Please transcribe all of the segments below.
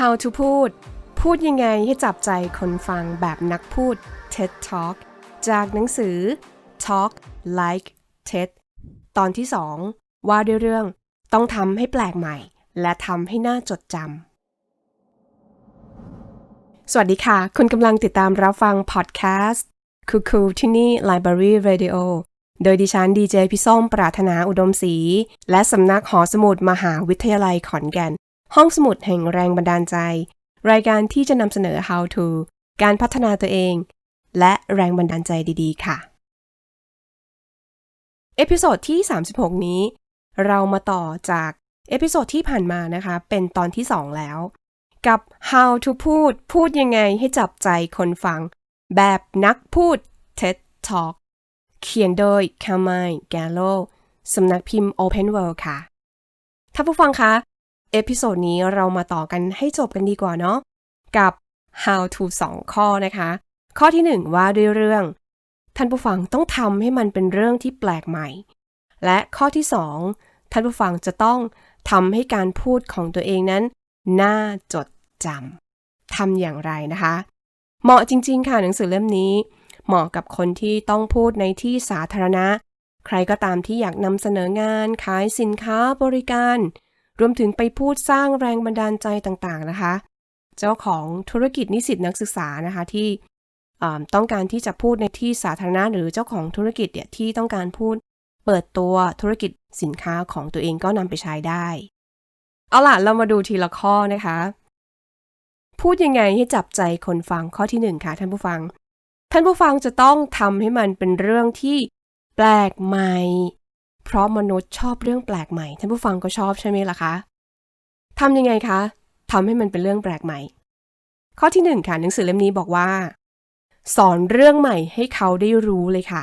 How to พูด พูดยังไงให้จับใจคนฟังแบบนักพูด TED Talk จากหนังสือ Talk Like TED ตอนที่ 2 ว่าด้วยเรื่องต้องทำให้แปลกใหม่ และทำให้น่าจดจำ สวัสดีค่ะ คุณกำลังติดตามรับฟังพอดแคสต์คูคูที่นี่ Library Radio โดยดิฉันดีเจพี่ส้มปรารถนาอุดมศรีและสำนักหอสมุดมหาวิทยาลัยขอนแก่น ห้องสมุดแห่งแรงบันดาลใจ รายการที่จะนำเสนอ how to การพัฒนาตัวเอง และแรงบันดาลใจดีๆ ค่ะ เอพิโซดที่ 36 นี้ เรามาต่อจากเอพิโซดที่ผ่านมานะคะ เป็นตอนที่ 2 แล้ว กับ how to พูด พูดยังไงให้จับใจคนฟัง แบบนักพูด TED Talk เขียนโดย c a m i l g a l l o สำนักพิมพ์ Open World ค่ะ ถ้าผู้ฟังคะ เอพิโซดนี้เรามาต่อกันให้จบกันดีกว่าเนาะกับ how to 2 ข้อนะคะ ข้อที่ 1 ว่าด้วยเรื่อง ท่านผู้ฟังต้องทำให้มันเป็นเรื่องที่แปลกใหม่ และข้อที่ 2 ท่านผู้ฟังจะต้องทำให้การพูดของตัวเองนั้น น่าจดจำทำอย่างไรนะคะ เหมาะจริง ๆ ค่ะหนังสือเล่มนี้ เหมาะกับคนที่ต้องพูดในที่สาธารณะ ใครก็ตามที่อยากนำเสนองานขายสินค้าบริการ รวมถึงไปพูดสร้างแรงบันดาลใจต่างๆนะคะ เจ้าของธุรกิจนิสิตนักศึกษานะคะที่ต้องการที่จะพูดในที่สาธารณะหรือเจ้าของธุรกิจเนี่ยที่ต้องการพูดเปิดตัวธุรกิจสินค้าของตัวเองก็นำไปใช้ได้ เอาล่ะ เรามาดูทีละข้อนะคะ พูดยังไงให้จับใจคนฟังข้อที่หนึ่งค่ะ ท่านผู้ฟัง ท่านผู้ฟังจะต้องทำให้มันเป็นเรื่องที่แปลกใหม่ เพราะมนุษย์ชอบเรื่องแปลกใหม่ ท่านผู้ฟังก็ชอบใช่ไหมล่ะคะทำยังไงคะทำให้มันเป็นเรื่องแปลกใหม่ ข้อที่หนึ่งค่ะหนังสือเล่มนี้บอกว่า สอนเรื่องใหม่ให้เขาได้รู้เลยค่ะ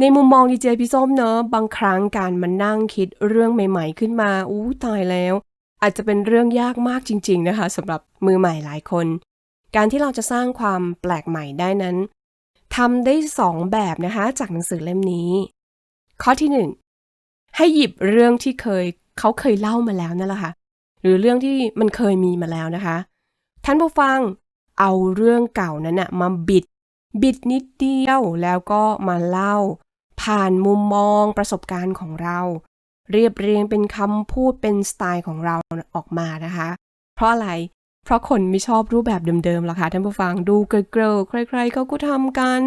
ในมุมมองดีเจพี่ส้มเนอะบางครั้งการมานั่งคิดเรื่องใหม่ ๆ ขึ้นมาอู้ตายแล้ว อาจจะเป็นเรื่องยากมากจริง ๆ นะคะสำหรับมือใหม่หลายคน การที่เราจะสร้างความแปลกใหม่ได้นั้นทำได้สองแบบนะคะ จากหนังสือเล่มนี้ ข้อที่หนึ่ง ให้หยิบเรื่องที่เคยเขาเคยเล่ามาแล้วนั่นแหละค่ะ หรือเรื่องที่มันเคยมีมาแล้วนะคะ ท่านผู้ฟังเอาเรื่องเก่านั้นนะมาบิด บิดนิดเดียวแล้วก็มาเล่า ผ่านมุมมองประสบการณ์ของเรา เรียบเรียงเป็นคำพูดเป็นสไตล์ของเราออกมานะคะ เพราะอะไรเพราะคนไม่ชอบรูปแบบเดิมๆหรอกค่ะท่านผู้ฟังดูเกลียวๆใครๆเขาก็ทำกัน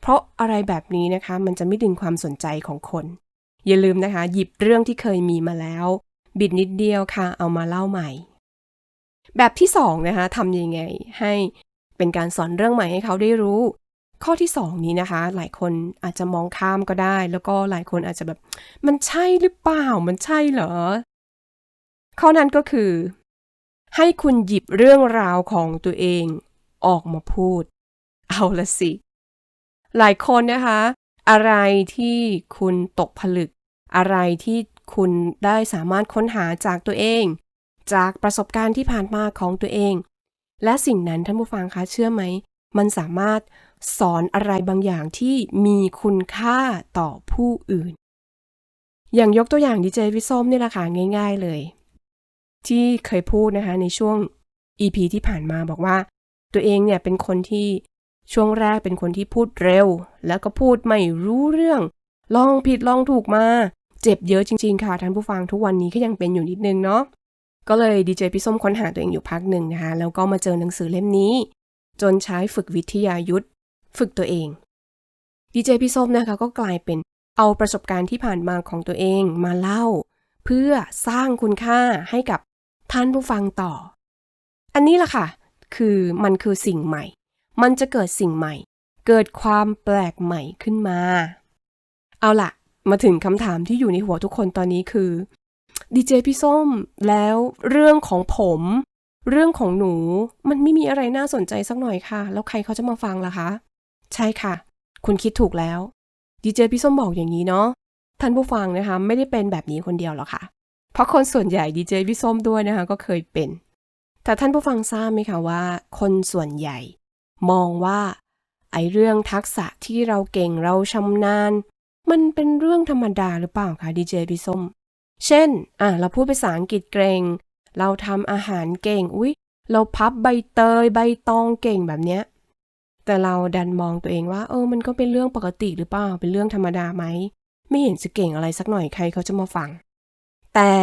เพราะอะไรแบบนี้นะคะ มันจะไม่ดึงความสนใจของคน อย่าลืมนะคะ หยิบเรื่องที่เคยมีมาแล้ว บิดนิดเดียวค่ะ เอามาเล่าใหม่ แบบที่สองนะคะทำยังไงให้เป็นการสอนเรื่องใหม่ให้เขาได้รู้ ข้อที่สองนี้นะคะ หลายคนอาจจะมองข้ามก็ได้ แล้วก็หลายคนอาจจะแบบ มันใช่หรือเปล่า มันใช่เหรอ ข้อนั้นก็คือ ให้คุณหยิบเรื่องราวของตัวเองออกมาพูด เอาละสิ หลายคนนะคะ อะไรที่คุณตกผลึก อะไรที่คุณได้สามารถค้นหาจากตัวเอง จากประสบการณ์ที่ผ่านมาของตัวเอง และสิ่งนั้นท่านผู้ฟังคะเชื่อไหม มันสามารถสอนอะไรบางอย่างที่มีคุณค่าต่อผู้อื่น อย่างยกตัวอย่างดีเจวิส้มนี่แหละค่ะง่าย ๆเลย ที่เคยพูดนะคะในช่วง EP ที่ผ่านมาบอกว่า ตัวเองเนี่ยเป็นคนที่ ช่วงแรกเป็นคนที่พูดเร็ว แล้วก็พูดไม่รู้เรื่อง ลองผิดลองถูกมา เจ็บเยอะจริง ๆ ค่ะท่านผู้ฟังทุกวันนี้ก็ยังเป็นอยู่นิดนึงเนาะก็เลยดีเจพี่ส้มค้นหาตัวเองอยู่พักหนึ่งนะคะแล้วก็มาเจอหนังสือเล่มนี้ จนใช้ฝึกวิทยายุทธฝึกตัวเองดีเจพี่ส้มนะคะก็กลายเป็นเอาประสบการณ์ที่ผ่านมาของตัวเองมาเล่า เพื่อสร้างคุณค่าให้กับท่านผู้ฟังต่อ อันนี้ล่ะค่ะ คือมันคือสิ่งใหม่ มันจะเกิดสิ่งใหม่ เกิดความแปลกใหม่ขึ้นมา เอาล่ะ มาถึงคำถามที่อยู่ในหัวทุกคนตอนนี้คือดีเจพี่ส้มแล้วเรื่องของผม เรื่องของหนูมันไม่มีอะไรน่าสนใจสักหน่อยค่ะ แล้วใครเขาจะมาฟังล่ะคะ ใช่ค่ะ คุณคิดถูกแล้วดีเจพี่ส้มบอกอย่างนี้เนาะท่านผู้ฟังนะคะไม่ได้เป็นแบบนี้คนเดียวหรอกค่ะ เพราะคนส่วนใหญ่ดีเจพี่ส้มด้วยนะคะก็เคยเป็น แต่ท่านผู้ฟังทราบไหมคะว่า คนส่วนใหญ่ มองว่า ไอ้เรื่องทักษะที่เราเก่งเราชำนาญ มันเป็นเรื่องธรรมดาหรือเปล่าคะดีเจพี่ส้ม เช่น อะเราพูดภาษาอังกฤษเกรงเราทำอาหารเก่ง อุ๊ย เราพับใบเตยใบตองเก่งแบบเนี้ย แต่เราดันมองตัวเองว่า เออ มันก็เป็นเรื่องปกติหรือเปล่า เป็นเรื่องธรรมดาไหม ไม่เห็นจะเก่งอะไรสักหน่อยใครเขาจะมาฟัง แต่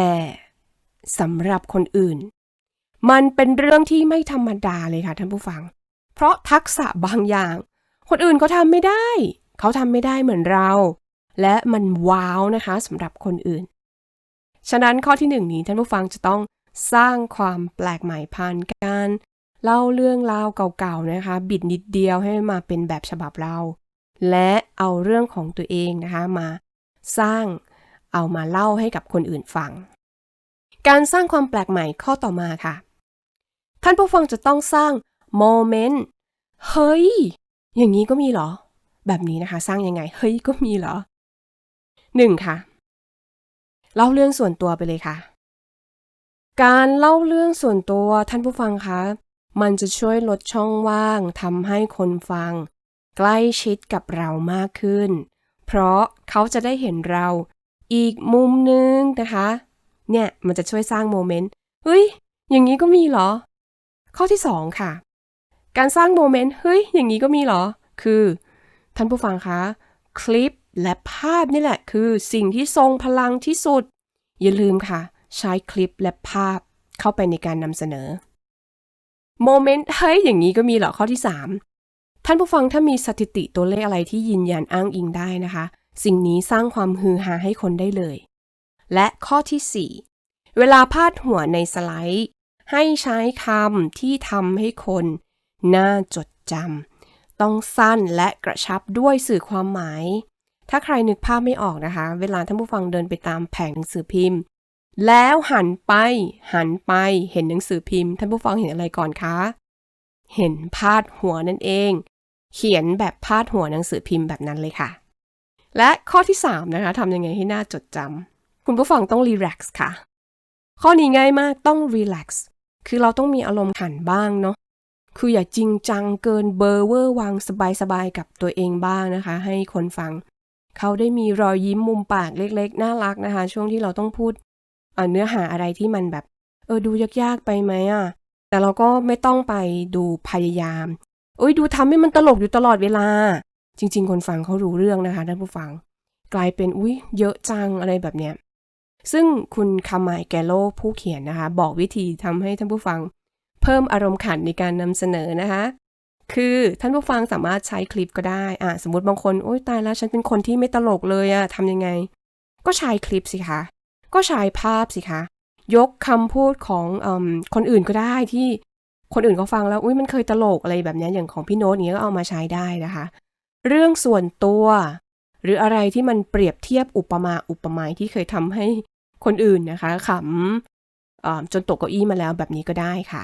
สำหรับคนอื่น มันเป็นเรื่องที่ไม่ธรรมดาเลยค่ะท่านผู้ฟัง เพราะทักษะบางอย่าง คนอื่นเขาทำไม่ได้ เขาทำไม่ได้เหมือนเรา และมันว้าวนะคะสำหรับคนอื่น ฉะนั้นข้อที่หนึ่งนี้ท่านผู้ฟังจะต้องสร้างความแปลกใหม่ผ่านการเล่าเรื่องราวเก่าๆนะคะ บิดนิดเดียวให้มาเป็นแบบฉบับเรา และเอาเรื่องของตัวเองนะคะมาสร้างเอามาเล่าให้กับคนอื่นฟัง การสร้างความแปลกใหม่ข้อต่อมาค่ะ ท่านผู้ฟังจะต้องสร้าง โมเมนต์เฮ้ย อย่างนี้ก็มีเหรอ แบบนี้นะคะ สร้างยังไง เฮ้ยก็มีเหรอหนึ่งค่ะ เล่าเรื่องส่วนตัวไปเลยค่ะ การเล่าเรื่องส่วนตัวท่านผู้ฟังคะมันจะช่วยลดช่องว่างทำให้คนฟัง ใกล้ชิดกับเรามากขึ้น เพราะเขาจะได้เห็นเราอีกมุมนึงนะคะ เนี่ยมันจะช่วยสร้างโมเมนต์เฮ้ย อย่างนี้ก็มีเหรอ ข้อที่สองค่ะ การสร้างโมเมนต์เฮ้ยอย่างนี้ก็มีเหรอ คือ ท่านผู้ฟังคะคลิปและภาพนี่แหละคือสิ่งที่ทรงพลังที่สุด อย่าลืมค่ะ ใช้คลิปและภาพเข้าไปในการนำเสนอโมเมนต์เฮ้ยอย่างนี้ก็มีเหรอข้อที่ 3 ท่านผู้ฟังถ้ามีสถิติตัวเลขอะไรที่ยืนยันอ้างอิงได้นะคะ สิ่งนี้สร้างความฮือฮาให้คนได้เลย และข้อที่ 4 เวลาพาดหัวในสไลด์ ให้ใช้คำที่ทำให้คน น่าจดจำต้องสั้นและกระชับด้วยสื่อความหมาย ถ้าใครนึกภาพไม่ออกนะคะ เวลาท่านผู้ฟังเดินไปตามแผงหนังสือพิมพ์ แล้วหันไป หันไปเห็นหนังสือพิมพ์ ท่านผู้ฟังเห็นอะไรก่อนคะ เห็นพาดหัวนั่นเอง เขียนแบบพาดหัวหนังสือพิมพ์แบบนั้นเลยค่ะ และข้อที่ 3 นะคะทำยังไงให้น่าจดจำคุณผู้ฟังต้องรีแลกซ์ค่ะข้อนี้ง่ายมากต้องรีแลกซ์คือเราต้องมีอารมณ์ขันบ้างเนาะ คืออย่าจริงจังเกินเบอร์เวอร์วางสบายๆกับตัวเองบ้างนะคะ ให้คนฟัง เขาได้มีรอยยิ้มมุมปากเล็กๆ น่ารักนะคะ ช่วงที่เราต้องพูดเนื้อหาอะไรที่มันแบบ เออดูยากๆไปไหมอะแต่เราก็ไม่ต้องไปดูพยายามเอ้ยดูทำให้มันตลกอยู่ตลอดเวลา จริง ๆ คนฟังเขารู้เรื่องนะคะท่านผู้ฟัง กลายเป็นอุ้ยเยอะจังอะไรแบบเนี้ยซึ่งคุณคามายแกโลผู้เขียนนะคะ บอกวิธีทำให้ท่านผู้ฟัง เพิ่มอารมณ์ขันในการนำเสนอนะคะ คือท่านผู้ฟังสามารถใช้คลิปก็ได้อะสมมติบางคนโอ๊ยตายแล้วฉันเป็นคนที่ไม่ตลกเลยอะทำยังไง ก็ใช้คลิปสิคะก็ใช้ภาพสิคะ ยกคำพูดของอคนอื่นก็ได้ที่คนอื่นเขาฟังแล้วอุ้ยมันเคยตลกอะไรแบบนี้อย่างของพี่โน้ตเนี้ยก็เอามาใช้ได้นะคะ เรื่องส่วนตัว หรืออะไรที่มันเปรียบเทียบอุปมาอุปไมยที่เคยทำให้คนอื่นนะคะขำจนตกเก้าอี้มาแล้วแบบนี้ก็ได้ค่ะ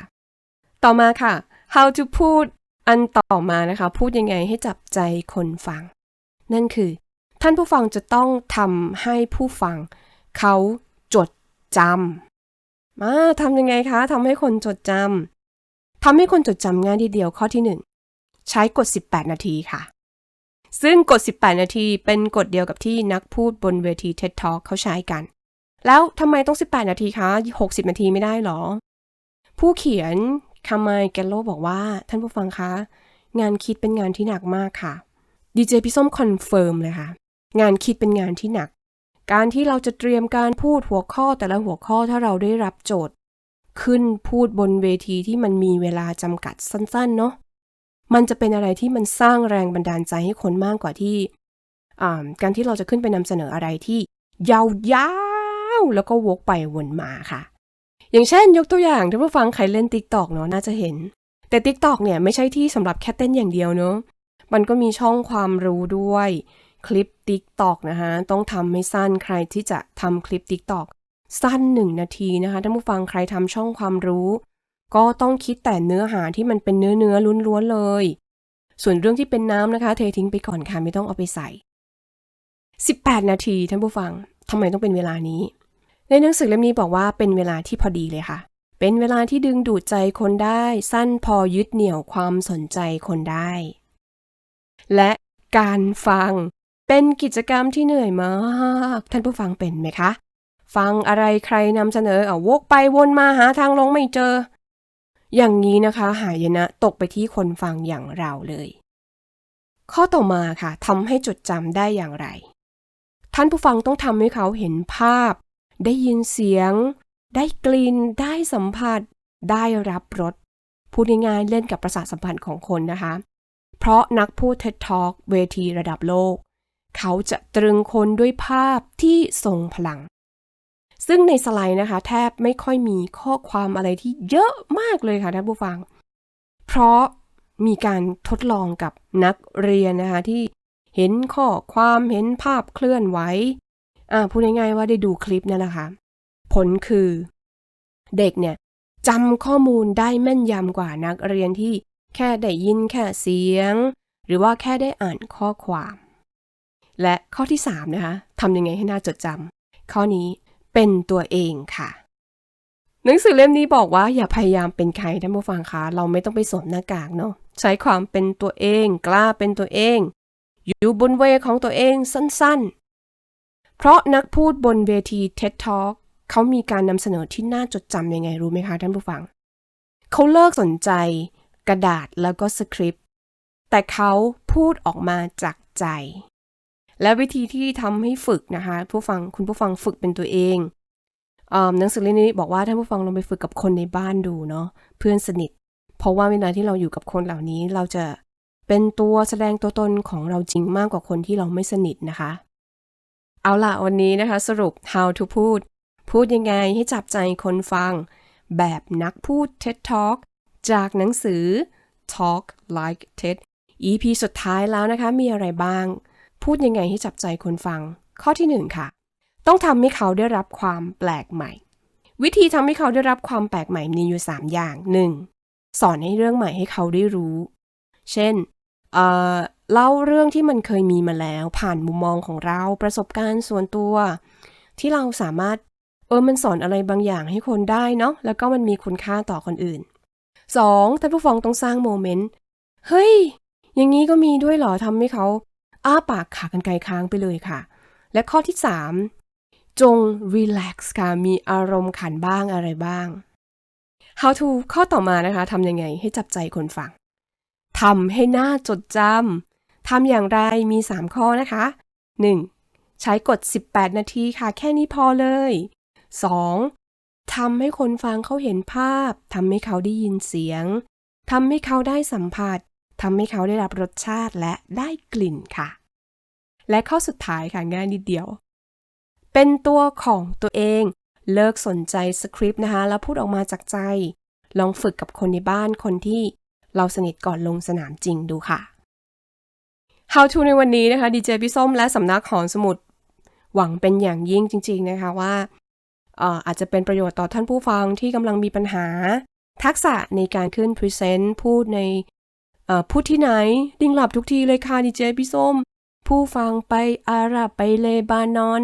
ต่อมาค่ะ how to พูดอันต่อมานะคะ พูดยังไงให้จับใจคนฟัง นั่นคือ ท่านผู้ฟังจะต้องทำให้ผู้ฟัง เขาจดจำมาทำยังไงคะทำให้คนจดจำทำให้คนจดจำง่ายทีเดียวข้อที่1ใช้กด 18 นาทีค่ะ ซึ่งกด 18 นาทีเป็นกฎเดียวกับที่นักพูดบนเวที TED Talk เขาใช้กัน แล้วทำไมต้อง 18 นาทีคะ 60 นาทีไม่ได้หรอ ผู้เขียน คามายแกลโลบอกว่า ท่านผู้ฟังคะ งานคิดเป็นงานที่หนักมากค่ะดีเจพี่ส้มคอนเฟิร์มเลยค่ะ งานคิดเป็นงานที่หนัก การที่เราจะเตรียมการพูดหัวข้อแต่ละหัวข้อถ้าเราได้รับโจทย์ ขึ้นพูดบนเวทีที่มันมีเวลาจำกัดสั้นๆ เนาะมันจะเป็นอะไรที่มันสร้างแรงบันดาลใจให้คนมากกว่าที่การที่เราจะขึ้นไปนำเสนออะไรที่ยาวๆแล้วก็วกไปวนมาค่ะ อย่างเช่น ยกตัวอย่างถ้านผู้ฟังใครเล่น Tik t o อกเนาะน่าจะเห็น แต่ Tik t o อกเนี่ยไม่ใช่ที่สำหรับแค่เต้นอย่างเดียวเนาะมันก็มีช่องความรู้ด้วย คลิป Tik t o อกนะคะต้องทำให้สั้นใครที่จะทำคลิป Tik t o อกสั้นหนึ่งนาทีนะคะถ้านผู้ฟังใครทำช่องความรู้ ก็ต้องคิดแต่เนื้อหาที่มันเป็นเนื้อเนื้อล้วนๆเลย ส่วนเรื่องที่เป็นน้ำนะคะ เททิ้งไปก่อนค่ะไม่ต้องเอาไปใส่ 18 นาทีท่านผู้ฟังทำไมต้องเป็นเวลานี้ ในหนังสือเล่มนี้บอกว่าเป็นเวลาที่พอดีเลยค่ะ เป็นเวลาที่ดึงดูดใจคนได้ สั้นพอยึดเหนี่ยวความสนใจคนได้ และการฟัง เป็นกิจกรรมที่เหนื่อยมาก ท่านผู้ฟังเป็นไหมคะ ฟังอะไรใครนำเสนอเอาวกไปวนมาหาทางลงไม่เจอ อย่างนี้นะคะหายนะตกไปที่คนฟังอย่างเราเลย ข้อต่อมาค่ะทำให้จดจำได้อย่างไร ท่านผู้ฟังต้องทำให้เขาเห็นภาพ ได้ยินเสียง ได้กลิ่น ได้สัมผัส ได้รับรสพูดง่ายๆเล่นกับประสาทสัมผัสของคนนะคะ เพราะนักพูด TED Talk เวทีระดับโลก เขาจะตรึงคนด้วยภาพที่ทรงพลัง ซึ่งในสไลด์นะคะ แทบไม่ค่อยมีข้อความอะไรที่เยอะมากเลยค่ะท่านผู้ฟัง เพราะมีการทดลองกับนักเรียนนะคะที่เห็นข้อความเห็นภาพเคลื่อนไหว อ่าพูดง่ายๆว่าได้ดูคลิปนั่นแหละค่ะผลคือ เด็กเนี่ยจำข้อมูลได้แม่นยำกว่านักเรียนที่แค่ได้ยินแค่เสียง หรือว่าแค่ได้อ่านข้อความ และข้อที่ 3 นะคะทำยังไงให้น่าจดจำข้อนี้เป็นตัวเองค่ะ หนังสือเล่มนี้บอกว่าอย่าพยายามเป็นใครท่านผู้ฟังคะเราไม่ต้องไปสวมหน้ากากเนาะใช้ความเป็นตัวเอง กล้าเป็นตัวเอง อยู่บนเวของตัวเองสั้น เพราะนักพูดบนเวที TED Talk เขามีการนำเสนอที่น่าจดจำยังไงรู้ไหมคะท่านผู้ฟัง เขาเลิกสนใจ กระดาษแล้วก็สคริปต์ แต่เขาพูดออกมาจากใจ และวิธีที่ทำให้ฝึกนะคะ ผู้ฟังคุณผู้ฟังฝึกเป็นตัวเองอหนังสือเล่มนี้บอกว่าท่านผู้ฟังลองไปฝึกกับคนในบ้านดูเนาะเพื่อนสนิท เพราะว่าเวลาที่เราอยู่กับคนเหล่านี้เราจะเป็นตัวแสดงตัวตนของเราจริงมากกว่าคนที่เราไม่สนิทนะคะ เอาล่ะวันนี้นะคะสรุป how to พูด พูดยังไงให้จับใจคนฟัง แบบนักพูด TED Talk จากหนังสือ Talk Like TED EP สุดท้ายแล้วนะคะ มีอะไรบ้าง พูดยังไงให้จับใจคนฟัง ข้อที่หนึ่งค่ะ ต้องทำให้เขาได้รับความแปลกใหม่ วิธีทำให้เขาได้รับความแปลกใหม่มีอยู่ 3 อย่าง 1. สอนให้เรื่องใหม่ให้เขาได้รู้ เช่น เอ่อ เล่าเรื่องที่มันเคยมีมาแล้ว ผ่านมุมมองของเราประสบการณ์ส่วนตัว ที่เราสามารถเออมันสอนอะไรบางอย่างให้คนได้เนาะแล้วก็มันมีคุณค่าต่อคนอื่น 2. ท่านผู้ฟังต้องสร้างโมเมนต์เฮ้ย อย่างนี้ก็มีด้วยเหรอทำให้เขาอ้าปากขากันไกลค้างไปเลยค่ะ และข้อที่ 3 จง relax ค่ะมีอารมณ์ขันบ้างอะไรบ้าง how to ข้อต่อมานะคะทำยังไงให้จับใจคนฟังทำให้หน้าจดจำ ทำอย่างไรมี 3 ข้อนะคะ 1. ใช้กด 18 นาทีค่ะ แค่นี้พอเลย 2. ทำให้คนฟังเขาเห็นภาพทำให้เขาได้ยินเสียงทำให้เขาได้สัมผัสทำให้เขาได้รับรสชาติและได้กลิ่นค่ะ และข้อสุดท้ายค่ะง่ายนิดเดียว เป็นตัวของตัวเองเลิกสนใจสคริปต์นะคะ แล้วพูดออกมาจากใจ ลองฝึกกับคนในบ้านคนที่เราสนิทก่อนลงสนามจริงดูค่ะ How to ในวันนี้นะคะดีเจพี่ส้มและสำนักหอนสมุดหวังเป็นอย่างยิ่งจริง ๆ นะคะว่าอาจจะเป็นประโยชน์ต่อท่านผู้ฟังที่กำลังมีปัญหา ทักษะในการขึ้นพรีเซนต์พูดในพูดที่ไหน ดิ้งหลับทุกทีเลยค่ะดีเจพี่ส้ม ผู้ฟังไปอาหรับไปเลบานอน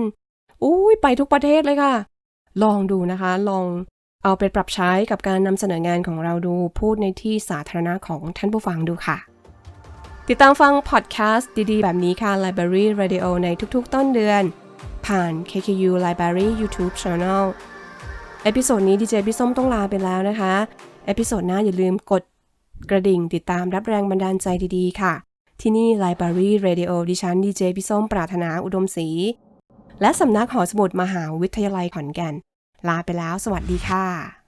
อุ้ยไปทุกประเทศเลยค่ะ ลองดูนะคะ ลองเอาไปปรับใช้กับการนำเสนองานของเราดูพูดในที่สาธารณะของท่านผู้ฟังดูค่ะ ติดตามฟังพอดแคสต์ดีๆ แบบนี้ค่ะ Library Radio ในทุกๆ ต้นเดือน ผ่าน KKU Library YouTube Channel เอพิโซดนี้ดีเจพี่ส้มต้องลาไปแล้วนะคะ เอพิโซดหน้าอย่าลืมกดกระดิ่งติดตามรับแรงบันดาลใจดีๆ ค่ะ ที่นี่ Library Radio ดิฉันดีเจพี่ส้มปรารถนาอุดมศรีและสำนักหอสมุดมหาวิทยาลัยขอนแก่น ลาไปแล้ว สวัสดีค่ะ